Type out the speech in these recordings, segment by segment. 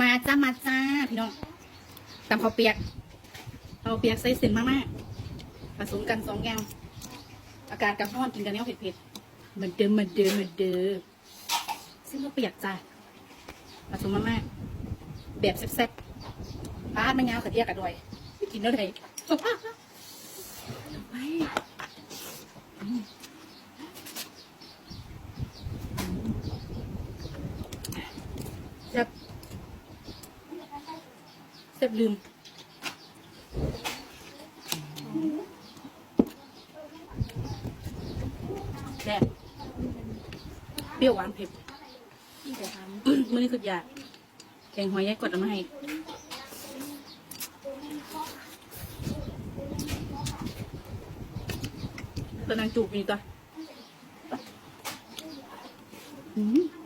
มาจ้ามาจ้าพี่น้องตำข้าวเปียกข้าวเปียกใส่เส้นมากๆผสมกันสองอย่างอากาศกับร้อนกินกันเนี้ยเผ็ดๆเหมือนเดิมเหมือนเดิมเหมือนเดิมซึ่งข้าวเปียกจ้าผสมมากๆแบบแซ่บๆปาดไม่ยาวกระเทียกกระดอยกินแล้วไงไปอืมแซ่บ แซ่บลืมแซ่บเปรี้ยวหวานเผ็ดที่จะทมื้อนี้สุดยอดแกงหอยยายกดเอามาให้ตัวนางจูบมีตัวอืม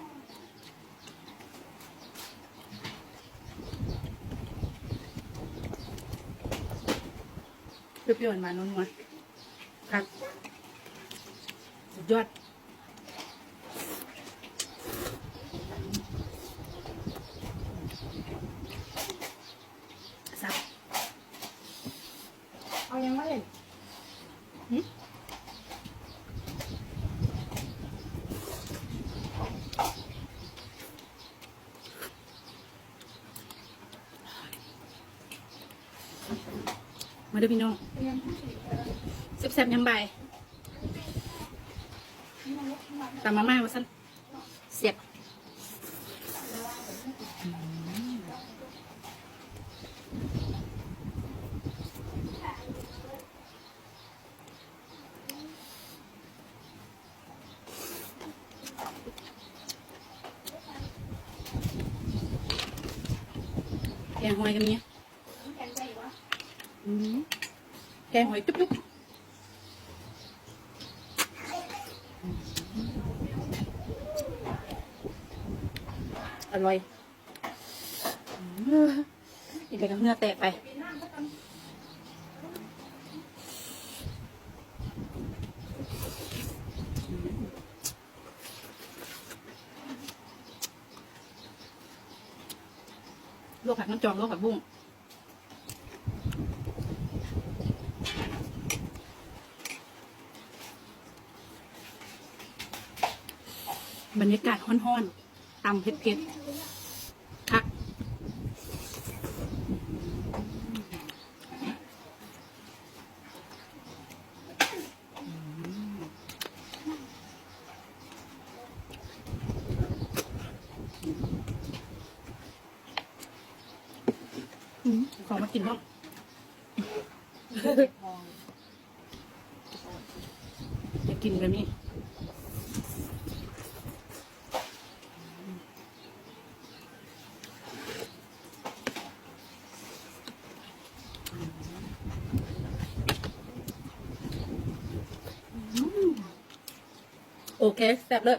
เปรี้ยวๆหวานๆนัวๆครับ สุดยอดสับำเอายังไม่เห็นมาดูพี่น้องแซ่บๆยำใบายตามมาม่าว่าสั้นเสียบแกงหอยกันเนี้ยอืม แกงหอยจุ๊บๆอร่อยอีกไปกับเนื้อแตกไปลวกผักน้ำจอมลวกผักบุ้ง บรรยากาศห้อนๆตำเผ็ดๆคักอืมขอมากินบ้างองจะกินแบบนี้ โอเคแซ่บเลย